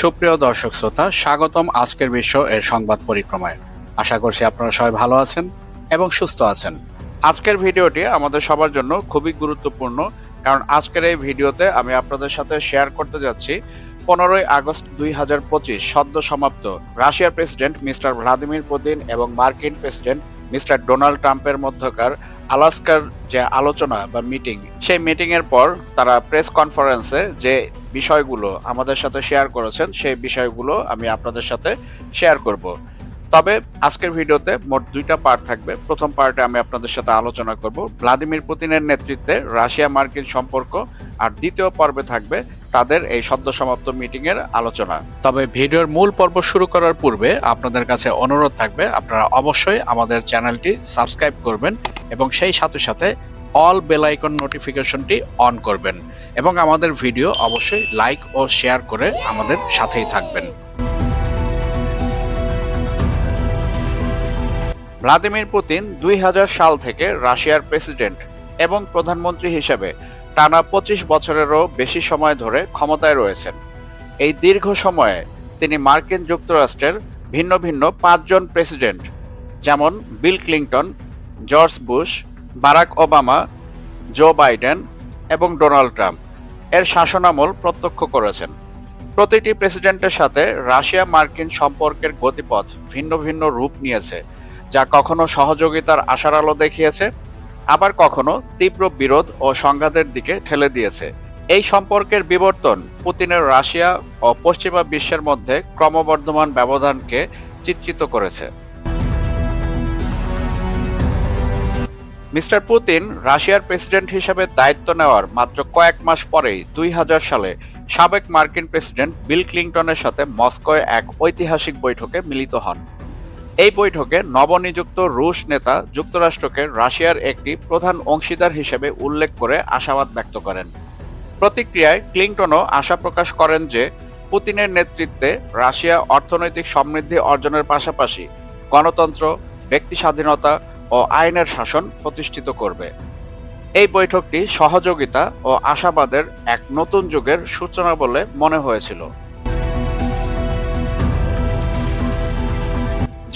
সুপ্রিয় দর্শক শ্রোতা, স্বাগতম আজকের বিশ্ব এর সংবাদ পরিক্রমায়। আশা করছি আপনারা সবাই ভালো আছেন এবং সুস্থ আছেন। আজকের ভিডিওটি আমাদের সবার জন্য খুবই গুরুত্বপূর্ণ, কারণ আজকের এই ভিডিওতে আমি আপনাদের সাথে শেয়ার করতে যাচ্ছি পনেরোই আগস্ট দুই হাজার পঁচিশ সদ্য সমাপ্ত রাশিয়ার প্রেসিডেন্ট মিস্টার ভ্লাদিমির পুতিন এবং মার্কিন প্রেসিডেন্ট মিস্টার ডোনাল্ড ট্রাম্পের মধ্যকার আলাস্কার যে আলোচনা বা মিটিং, সেই মিটিংয়ের পর তারা প্রেস কনফারেন্সে যে বিষয়গুলো আমাদের সাথে শেয়ার করেছেন, সেই বিষয়গুলো আমি আপনাদের সাথে শেয়ার করব। তবে আজকের ভিডিওতে মোট দুইটা পার্ট থাকবে। প্রথম পার্টে আমি আপনাদের সাথে আলোচনা করব ভ্লাদিমির পুতিনের নেতৃত্বে রাশিয়া মার্কিন সম্পর্ক আর দ্বিতীয় পর্বে থাকবে তাদের এই সদ্য সমাপ্ত মিটিং এর আলোচনা। তবে ভিডিওর মূল পর্ব শুরু করার পূর্বে আপনাদের কাছে অনুরোধ থাকবে, আপনারা অবশ্যই আমাদের চ্যানেলটি সাবস্ক্রাইব করবেন এবং সেই সাথে সাথে অল বেল আইকন নোটিফিকেশনটি অন করবেন এবং আমাদের ভিডিও অবশ্যই লাইক ও শেয়ার করে আমাদের সাথেই থাকবেন। ভ্লাদিমির পুতিন দুই হাজার সাল থেকে রাশিয়ার প্রেসিডেন্ট এবং প্রধানমন্ত্রী হিসেবে টানা পঁচিশ বছরেরও বেশি সময় ধরে ক্ষমতায় রয়েছেন। এই দীর্ঘ সময়ে তিনি মার্কিন যুক্তরাষ্ট্রের ভিন্ন ভিন্ন পাঁচজন প্রেসিডেন্ট, যেমন Bill Clinton, George Bush Barack Obama, Joe Biden এবং ডোনাল্ড ট্রাম্প এর শাসনামল প্রত্যক্ষ করেছেন। প্রতিটি প্রেসিডেন্টের সাথে রাশিয়া মার্কিন সম্পর্কের গতিপথ ভিন্ন ভিন্ন রূপ নিয়েছে, যা কখনো সহযোগিতার আশার আলো দেখিয়েছে, আবার কখনো তীব্র বিরোধ ও সংঘাতের দিকে ঠেলে দিয়েছে। এই সম্পর্কের বিবর্তন পুতিনের রাশিয়া ও পশ্চিমা বিশ্বের মধ্যে ক্রমবর্ধমান ব্যবধানকে চিত্রিত করেছে। মিস্টার পুতিন রাশিয়ার প্রেসিডেন্ট হিসেবে দায়িত্ব নেওয়ার মাত্র কয়েক মাস পরেই দুই হাজার সালে সাবেক মার্কিন প্রেসিডেন্ট বিল ক্লিংটনের সাথে মস্কোয় এক ঐতিহাসিক বৈঠকে মিলিত হন। এই বৈঠকে নবনিযুক্ত রুশ নেতা যুক্তরাষ্ট্রকে রাশিয়ার একটি প্রধান অংশীদার হিসেবে উল্লেখ করে আশাবাদ ব্যক্ত করেন। প্রতিক্রিয়ায় ক্লিংটনও আশা প্রকাশ করেন যে পুতিনের নেতৃত্বে রাশিয়া অর্থনৈতিক সমৃদ্ধি অর্জনের পাশাপাশি গণতন্ত্র, ব্যক্তি স্বাধীনতা ও আইনের শাসন প্রতিষ্ঠিত করবে। এই বৈঠকটি সহযোগিতা ও আশাবাদের এক নতুন যুগের সূচনা বলে মনে হয়েছিল।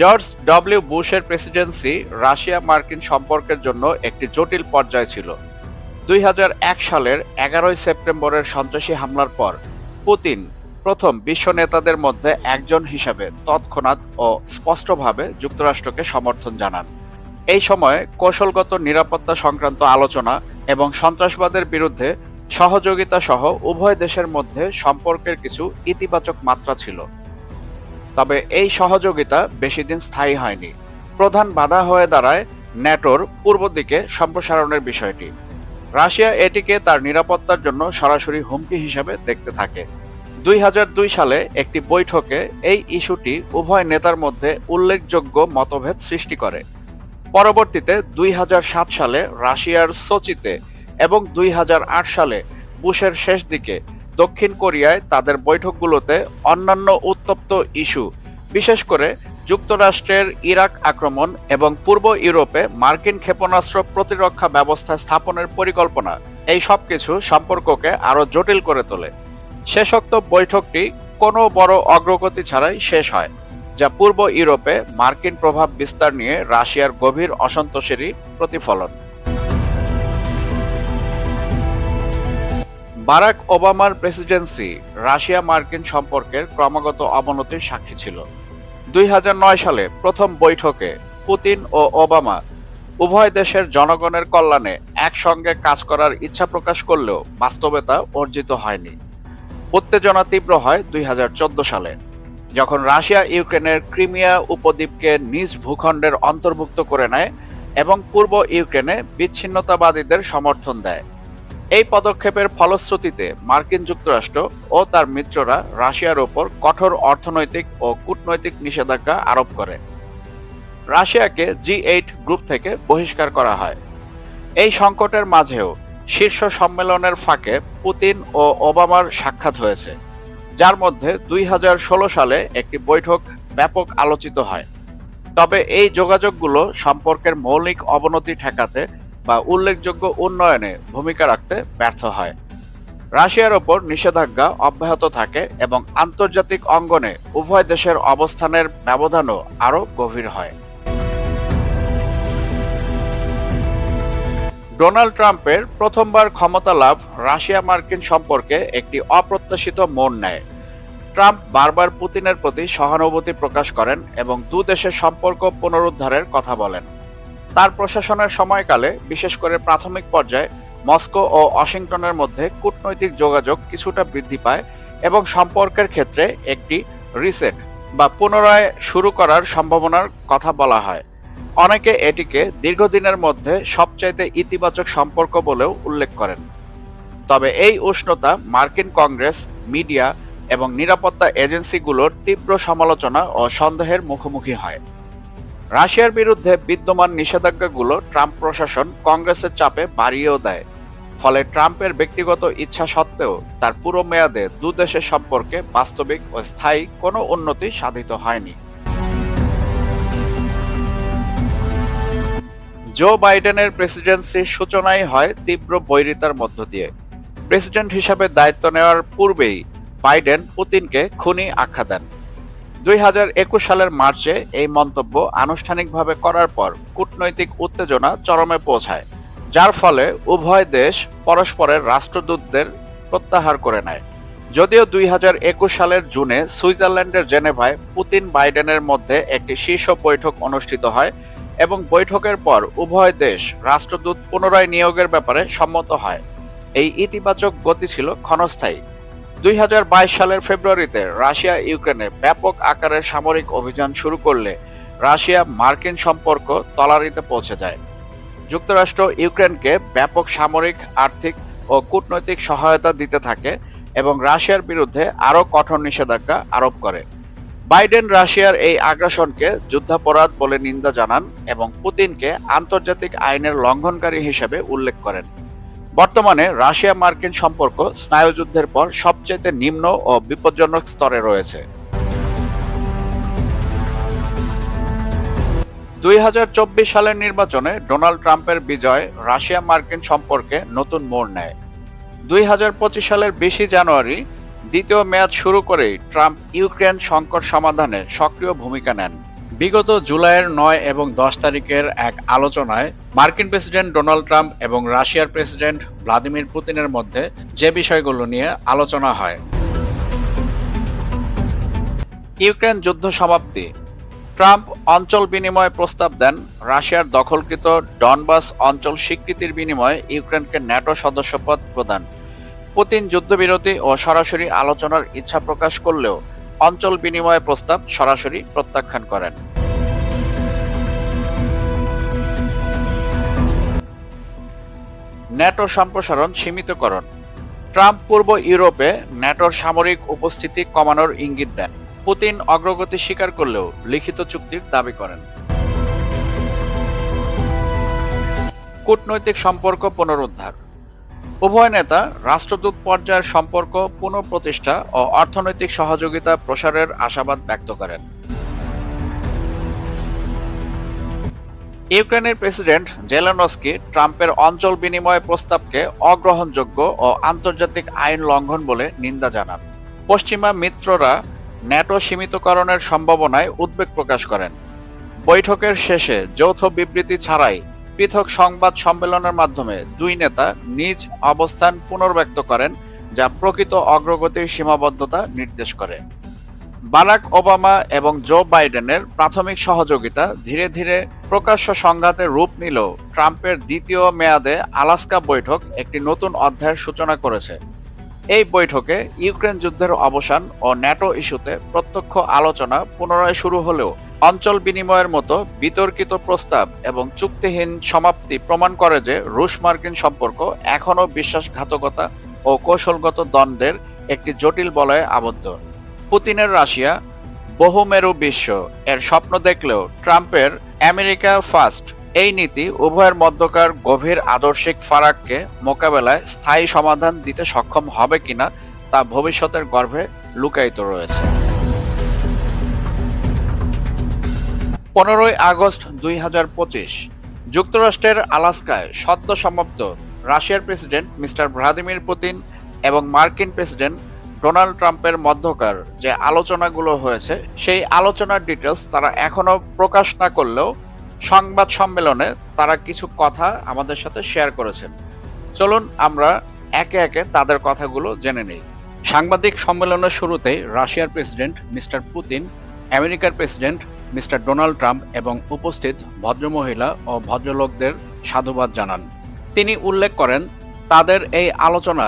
জর্জ ডব্লিউ বুশের প্রেসিডেন্সি রাশিয়া মার্কিন সম্পর্কের জন্য একটি জটিল পর্যায় ছিল। দুই হাজার এক সালের এগারোই সেপ্টেম্বরের সন্ত্রাসী হামলার পর পুতিন প্রথম বিশ্ব নেতাদের মধ্যে একজন হিসাবে তৎক্ষণাৎ ও স্পষ্টভাবে যুক্তরাষ্ট্রকে সমর্থন জানান। এই সময় কৌশলগত নিরাপত্তা সংক্রান্ত আলোচনা এবং সন্ত্রাসবাদের বিরুদ্ধে সহযোগিতা সহ উভয় দেশের মধ্যে সম্পর্কের কিছু ইতিবাচক মাত্রা ছিল। তবে এই সহযোগিতা বেশি দিন স্থায়ী হয়নি। প্রধান বাধা হয়ে দাঁড়ায় ন্যাটোর পূর্ব দিকে সম্প্রসারণের বিষয়টি। রাশিয়া এটিকে তার নিরাপত্তার জন্য সরাসরি হুমকি হিসেবে দেখতে থাকে। দুই সালে একটি বৈঠকে এই ইস্যুটি উভয় নেতার মধ্যে উল্লেখযোগ্য মতভেদ সৃষ্টি করে। পরবর্তীতে দুই হাজার সাত সালে রাশিয়ার সোচিতে এবং দুই হাজার আট সালে বুশের শেষ দিকে দক্ষিণ কোরিয়ায় তাদের বৈঠকগুলোতে অন্যান্য উত্তপ্ত ইস্যু, বিশেষ করে যুক্তরাষ্ট্রের ইরাক আক্রমণ এবং পূর্ব ইউরোপে মার্কিন ক্ষেপণাস্ত্র প্রতিরক্ষা ব্যবস্থা স্থাপনের পরিকল্পনা, এই সব কিছু সম্পর্ককে আরও জটিল করে তোলে। শেষোক্ত বৈঠকটি কোনো বড় অগ্রগতি ছাড়াই শেষ হয়। যা পূর্ব ইউরোপে মার্কিন প্রভাব বিস্তার নিয়ে রাশিয়ার গভীর অসন্তোষেরই প্রতিফলন। বারাক ওবামার প্রেসিডেন্সি রাশিয়া মার্কিন সম্পর্কের ক্রমাগত অবনতির সাক্ষী ছিল। দুই হাজার নয় সালে প্রথম বৈঠকে পুতিন ও ওবামা উভয় দেশের জনগণের কল্যাণে একসঙ্গে কাজ করার ইচ্ছা প্রকাশ করলেও বাস্তবতা অর্জিত হয়নি। উত্তেজনা তীব্র হয় দুই হাজার চোদ্দ সালে। যখন রাশিয়া ইউক্রেনের ক্রিমিয়া উপদ্বীপকে নিজ ভূখণ্ডের অন্তর্ভুক্ত করে নেয় এবং পূর্ব ইউক্রেনে বিচ্ছিন্নতাবাদীদের সমর্থন দেয়। এই পদক্ষেপের ফলশ্রুতিতে মার্কিন যুক্তরাষ্ট্র ও তার মিত্ররা রাশিয়ার ওপর কঠোর অর্থনৈতিক ও কূটনৈতিক নিষেধাজ্ঞা আরোপ করে। রাশিয়াকে জি এইট গ্রুপ থেকে বহিষ্কার করা হয়। এই সংকটের মাঝেও শীর্ষ সম্মেলনের ফাঁকে পুতিন ও ওবামার সাক্ষাৎ হয়েছে। যার মধ্যে দুই হাজার ষোলো সালে একটি বৈঠক ব্যাপক আলোচিত হয়। তবে এই যোগাযোগগুলো সম্পর্কের মৌলিক অবনতি ঠেকাতে বা উল্লেখযোগ্য উন্নয়নে ভূমিকা রাখতে ব্যর্থ হয়। রাশিয়ার ওপর নিষেধাজ্ঞা অব্যাহত থাকে এবং আন্তর্জাতিক অঙ্গনে উভয় দেশের অবস্থানের ব্যবধানও আরও গভীর হয়। ডোনাল্ড ট্রাম্পের প্রথমবার ক্ষমতা লাভ রাশিয়া মার্কিন সম্পর্কে একটি অপ্রত্যাশিত মোড় নেয়। ট্রাম্প বারবার পুতিনের প্রতি সহানুভূতি প্রকাশ করেন এবং দু দেশের সম্পর্ক পুনরুদ্ধারের কথা বলেন। তার প্রশাসনের সময়কালে, বিশেষ করে প্রাথমিক পর্যায়ে, মস্কো ও ওয়াশিংটনের মধ্যে কূটনৈতিক যোগাযোগ কিছুটা বৃদ্ধি পায় এবং সম্পর্কের ক্ষেত্রে একটি রিসেট বা পুনরায় শুরু করার সম্ভাবনার কথা বলা হয়। অনেকে এটিকে দীর্ঘদিনের মধ্যে সবচাইতে ইতিবাচক সম্পর্ক বলেও উল্লেখ করেন। তবে এই উষ্ণতা মার্কিন কংগ্রেস, মিডিয়া এবং নিরাপত্তা এজেন্সিগুলোর তীব্র সমালোচনা ও সন্দেহের মুখোমুখি হয়। রাশিয়ার বিরুদ্ধে বিদ্যমান নিষেধাজ্ঞাগুলো ট্রাম্প প্রশাসন কংগ্রেসের চাপে বাড়িয়েও দেয়। ফলে ট্রাম্পের ব্যক্তিগত ইচ্ছা সত্ত্বেও তার পুরো মেয়াদে দু দেশের সম্পর্কে বাস্তবিক ও স্থায়ী কোনো উন্নতি সাধিত হয়নি। জো বাইডেনের প্রেসিডেন্সির সূচনাই হয় তীব্র বৈরিতার মধ্য দিয়ে। প্রেসিডেন্ট হিসাবে দায়িত্ব নেওয়ার পূর্বেই বাইডেন পুতিনকে খুনি আখ্যা দেন। দুই হাজার একুশ সালের মার্চে এই মন্তব্য আনুষ্ঠানিকভাবে করার পর কূটনৈতিক উত্তেজনা চরমে পৌঁছায়, যার ফলে উভয় দেশ পরস্পরের রাষ্ট্রদূতদের প্রত্যাহার করে নেয়। যদিও দুই হাজার একুশ সালের জুনে সুইজারল্যান্ডের জেনেভায় পুতিন বাইডেনের মধ্যে একটি শীর্ষ বৈঠক অনুষ্ঠিত হয় এবং বৈঠকের পর উভয় দেশ রাষ্ট্রদূত পুনরায় নিয়োগের ব্যাপারে সম্মত হয়। এই ইতিবাচক গতি ছিল ক্ষণস্থায়ী। দুই হাজার বাইশ সালের ফেব্রুয়ারিতে রাশিয়া ইউক্রেনে ব্যাপক আকারের সামরিক অভিযান শুরু করলে রাশিয়া মার্কিন সম্পর্ক তলারিতে পৌঁছে যায়। যুক্তরাষ্ট্র ইউক্রেনকে ব্যাপক সামরিক, আর্থিক ও কূটনৈতিক সহায়তা দিতে থাকে এবং রাশিয়ার বিরুদ্ধে আরও কঠোর নিষেধাজ্ঞা আরোপ করে। বাইডেন রাশিয়ার এই আগ্রাসনকে যুদ্ধাপরাধ বলে নিন্দা জানান এবং পুতিনকে আন্তর্জাতিক আইনের লঙ্ঘনকারী হিসেবে উল্লেখ করেন। বর্তমানে রাশিয়া মার্কিন সম্পর্ক স্নায়ুযুদ্ধের পর সবচেয়ে নিম্ন ও বিপজ্জনক স্তরে রয়েছে। দুই হাজার চব্বিশ সালের নির্বাচনে ডোনাল্ড ট্রাম্পের বিজয় রাশিয়া মার্কিন সম্পর্কে নতুন মোড় নেয়। দুই হাজার পঁচিশ সালের বিশে জানুয়ারি দ্বিতীয় মেয়াদ শুরু করেই ট্রাম্প ইউক্রেন সংকট সমাধানে সক্রিয় ভূমিকা নেন। বিগত জুলাইয়ের নয় এবং দশ তারিখের এক আলোচনায় মার্কিন প্রেসিডেন্ট ডোনাল্ড ট্রাম্প এবং রাশিয়ার প্রেসিডেন্ট ভ্লাদিমির পুতিনের মধ্যে যে বিষয়গুলো নিয়ে আলোচনা হয়। ইউক্রেন যুদ্ধ সমাপ্তি। ট্রাম্প অঞ্চল বিনিময় প্রস্তাব দেন। রাশিয়ার দখলকৃত ডনবাস অঞ্চল স্বীকৃতির বিনিময়ে ইউক্রেনকে ন্যাটো সদস্যপদ প্রদান। পুতিন যুদ্ধবিরতি ও সরাসরি আলোচনার ইচ্ছা প্রকাশ করলেও অঞ্চল বিনিময় প্রস্তাব সরাসরি প্রত্যাখ্যান করেন। ন্যাটো সম্প্রসারণ সীমিতকরণ। ট্রাম্প পূর্ব ইউরোপে ন্যাটোর সামরিক উপস্থিতি কমানোর ইঙ্গিত দেন। পুতিন অগ্রগতি স্বীকার করলেও লিখিত চুক্তির দাবি করেন। কূটনৈতিক সম্পর্ক পুনরুদ্ধার। উভয় নেতা, রাষ্ট্রদূত পর্যায়ের সম্পর্ক, পুনঃপ্রতিষ্ঠা ও অর্থনৈতিক সহযোগিতা প্রসারের আশাবাদ ব্যক্ত করেন। ইউক্রেনের প্রেসিডেন্ট জেলানস্কি ট্রাম্পের অঞ্চল বিনিময় প্রস্তাবকে অগ্রহণযোগ্য ও আন্তর্জাতিক আইন লঙ্ঘন বলে নিন্দা জানান। পশ্চিমা মিত্ররা ন্যাটো সীমিতকরণের সম্ভাবনায় উদ্বেগ প্রকাশ করেন। বৈঠকের শেষে যৌথ বিবৃতি ছাড়াই পৃথক সংবাদ সম্মেলনের মাধ্যমে দুই নেতা নিজ অবস্থান পুনর্ব্যক্ত করেন, যা প্রকৃত অগ্রগতির সীমাবদ্ধতা নির্দেশ করে। বারাক ওবামা এবং জো বাইডেনের প্রাথমিক সহযোগিতা ধীরে ধীরে প্রকাশ্য সংঘাতের রূপ নিলেও ট্রাম্পের দ্বিতীয় মেয়াদে আলাস্কা বৈঠক একটি নতুন অধ্যায়ের সূচনা করেছে। এই বৈঠকে ইউক্রেন যুদ্ধের অবসান ও ন্যাটো ইস্যুতে প্রত্যক্ষ আলোচনা পুনরায় শুরু হলেও অঞ্চল বিনিময়ের মতো বিতর্কিত প্রস্তাব এবং চুক্তিহীন সমাপ্তি প্রমাণ করে যে রুশ মার্কিন সম্পর্ক এখনও বিশ্বাসঘাতকতা ও কৌশলগত দ্বন্দ্বের একটি জটিল বলয়ে আবদ্ধ। পুতিনের রাশিয়া, বহুমেরু বিশ্ব, এর স্বপ্ন দেখলেও ট্রাম্পের আমেরিকা ফার্স্ট এই নীতি উভয়ের মধ্যকার গভীর আদর্শিক ফারাককে মোকাবেলায় স্থায়ী সমাধান দিতে সক্ষম হবে কিনা তা ভবিষ্যতের গর্ভে লুকায়িত রয়েছে। পনেরোই আগস্ট দুই হাজার পঁচিশ, যুক্তরাষ্ট্রের আলাস্কায় সদ্য সমাপ্ত রাশিয়ার প্রেসিডেন্ট মিস্টার ভ্লাদিমির পুতিন এবং মার্কিন প্রেসিডেন্ট ডোনাল্ড ট্রাম্পের মধ্যকার যে আলোচনাগুলো হয়েছে, সেই আলোচনার ডিটেলস তারা এখনও প্রকাশ না করলেও সংবাদ সম্মেলনে তারা কিছু কথা আমাদের সাথে শেয়ার করেছেন। চলুন আমরা একে একে তাদের কথাগুলো জেনে নেই। সাংবাদিক সম্মেলনের শুরুতেই রাশিয়ার প্রেসিডেন্ট মিস্টার পুতিন, আমেরিকার প্রেসিডেন্ট মিস্টার ডোনাল্ড ট্রাম্প এবং উপস্থিত ভদ্রমহিলা ও ভদ্রলোকদের সাধুবাদ জানান। তিনি উল্লেখ করেন, তাদের এই আলোচনা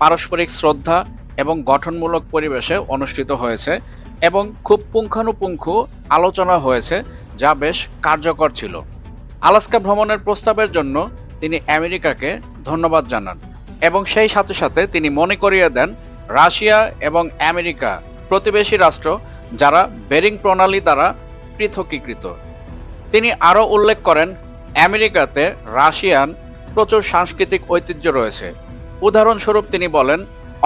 পারস্পরিক শ্রদ্ধা এবং গঠনমূলক পরিবেশে অনুষ্ঠিত হয়েছে এবং খুব পুঙ্খানুপুঙ্খ আলোচনা হয়েছে যা বেশ কার্যকর ছিল। আলাস্কা ভ্রমণের প্রস্তাবের জন্য তিনি আমেরিকাকে ধন্যবাদ জানান এবং সেই সাথে সাথে তিনি মনে করিয়ে দেন রাশিয়া এবং আমেরিকা প্রতিবেশী রাষ্ট্র যারা বেরিং প্রণালী দ্বারা পৃথকীকৃত। তিনি আরও উল্লেখ করেন, আমেরিকাতে রাশিয়ান প্রচুর সাংস্কৃতিক ঐতিহ্য রয়েছে। উদাহরণস্বরূপ তিনি বলেন,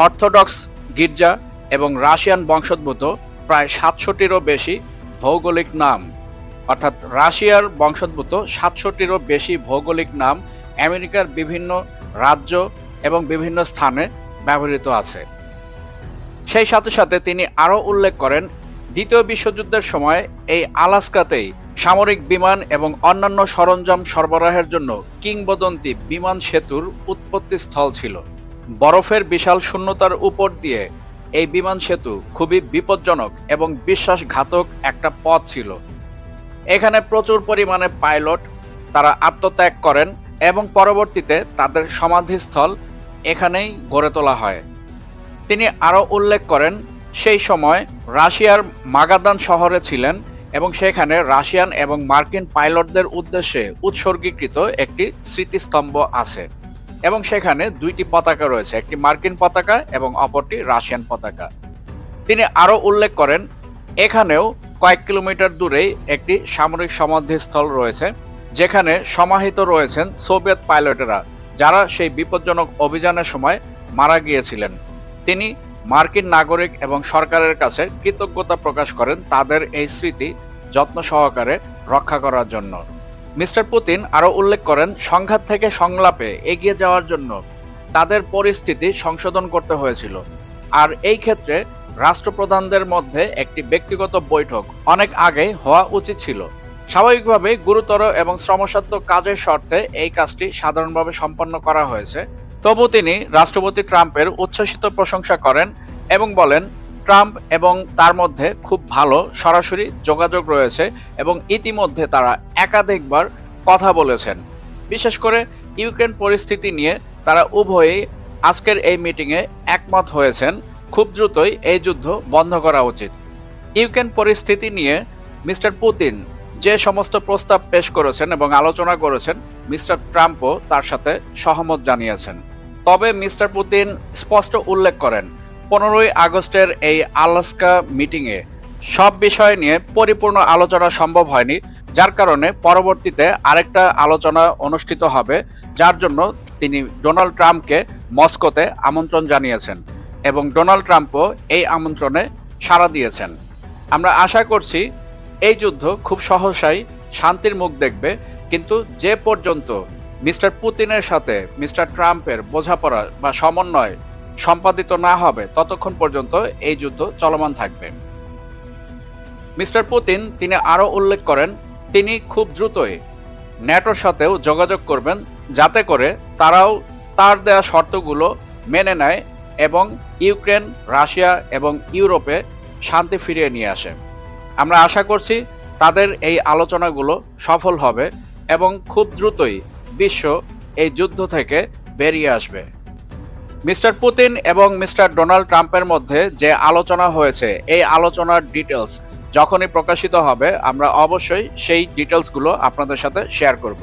অর্থোডক্স গির্জা এবং রাশিয়ান বংশোদ্ভূত প্রায় সাতশোটিরও বেশি ভৌগোলিক নাম। অর্থাৎ রাশিয়ার বংশোদ্ভূত সাতষট্টিরও বেশি ভৌগোলিক নাম আমেরিকার বিভিন্ন রাজ্য এবং বিভিন্ন স্থানে ব্যবহৃত আছে। সেই সাথে সাথে তিনি আরও উল্লেখ করেন, দ্বিতীয় বিশ্বযুদ্ধের সময় এই আলাস্কাতেই সামরিক বিমান এবং অন্যান্য সরঞ্জাম সরবরাহের জন্য কিংবদন্তি বিমান সেতুর উৎপত্তি স্থল ছিল। বরফের বিশাল শূন্যতার উপর দিয়ে এই বিমান সেতু খুবই বিপজ্জনক এবং বিশ্বাসঘাতক একটা পথ ছিল। এখানে প্রচুর পরিমাণে পাইলট, তারা আত্মত্যাগ করেন এবং পরবর্তীতে তাদের সমাধিস্থল এখানেই গড়ে তোলা হয়। তিনি আরও উল্লেখ করেন, সেই সময় রাশিয়ার মাগাদান শহরে ছিলেন এবং সেখানে রাশিয়ান এবং মার্কিন পাইলটদের উদ্দেশ্যে উৎসর্গীকৃত একটি স্মৃতিস্তম্ভ আছে এবং সেখানে দুইটি পতাকা রয়েছে, একটি মার্কিন পতাকা এবং অপরটি রাশিয়ান পতাকা। তিনি আরও উল্লেখ করেন, এখানেও কয়েক কিলোমিটার দূরেই একটি সামরিক সমাধিস্থল রয়েছে, যেখানে সমাহিত রয়েছেন সোভিয়েত পাইলটেরা, যারা সেই বিপজ্জনক অভিযানের সময় মারা গিয়েছিলেন। তিনি মার্কিন নাগরিক এবং সরকারের কাছে কৃতজ্ঞতা প্রকাশ করেন তাদের এই স্মৃতি যত্ন সহকারে রক্ষা করার জন্য। মিস্টার পুতিন আরও উল্লেখ করেন, সংঘাত থেকে সংলাপে এগিয়ে যাওয়ার জন্য তাদের পরিস্থিতি সংশোধন করতে হয়েছিল। আর এই ক্ষেত্রে রাষ্ট্রপ্রধানদের মধ্যে একটি ব্যক্তিগত বৈঠক অনেক আগে হওয়া উচিত ছিল। স্বাভাবিকভাবে গুরুতর এবং শ্রমসাধ্য কাজের শর্তে এই কাজটি সাধারণভাবে সম্পন্ন করা হয়েছে। তবু তিনি রাষ্ট্রপতি ট্রাম্পের উচ্ছ্বসিত প্রশংসা করেন এবং বলেন, ট্রাম্প এবং তার মধ্যে খুব ভালো সরাসরি যোগাযোগ রয়েছে এবং ইতিমধ্যে তারা একাধিকবার কথা বলেছেন। বিশেষ করে ইউক্রেন পরিস্থিতি নিয়ে তারা উভয়েই আজকের এই মিটিংয়ে একমত হয়েছেন। খুব দ্রুতই এই যুদ্ধ বন্ধ করা উচিত। ইউক্রেন পরিস্থিতি নিয়ে মিস্টার পুতিন যে সমস্ত প্রস্তাব পেশ করেছেন এবং আলোচনা করেছেন, মিস্টার ট্রাম্পও তার সাথে সহমত জানিয়েছেন। তবে মিস্টার পুতিন স্পষ্ট উল্লেখ করেন, পনেরোই আগস্টের এই আলাস্কা মিটিংয়ে সব বিষয় নিয়ে পরিপূর্ণ আলোচনা সম্ভব হয়নি, যার কারণে পরবর্তীতে আরেকটা আলোচনা অনুষ্ঠিত হবে, যার জন্য তিনি ডোনাল্ড ট্রাম্পকে মস্কোতে আমন্ত্রণ জানিয়েছেন। এবং ডোনাল্ড ট্রাম্পও এই আমন্ত্রণে সাড়া দিয়েছেন। আমরা আশা করছি এই যুদ্ধ খুব সহসাই শান্তির মুখ দেখবে, কিন্তু যে পর্যন্ত মিস্টার পুতিনের সাথে মিস্টার ট্রাম্পের বোঝাপড়া বা সমন্বয় সম্পাদিত না হবে, ততক্ষণ পর্যন্ত এই যুদ্ধ চলমান থাকবে। মিস্টার পুতিন তিনি আরও উল্লেখ করেন, তিনি খুব দ্রুতই ন্যাটোর সাথেও যোগাযোগ করবেন, যাতে করে তারাও তার দেয়া শর্তগুলো মেনে নেয় এবং ইউক্রেন, রাশিয়া এবং ইউরোপে শান্তি ফিরিয়ে নিয়ে আসে। আমরা আশা করছি তাদের এই আলোচনাগুলো সফল হবে এবং খুব দ্রুতই বিশ্ব এই যুদ্ধ থেকে বেরিয়ে আসবে। মিস্টার পুতিন এবং মিস্টার ডোনাল্ড ট্রাম্পের মধ্যে যে আলোচনা হয়েছে, এই আলোচনার ডিটেলস যখনই প্রকাশিত হবে, আমরা অবশ্যই সেই ডিটেলসগুলো আপনাদের সাথে শেয়ার করব।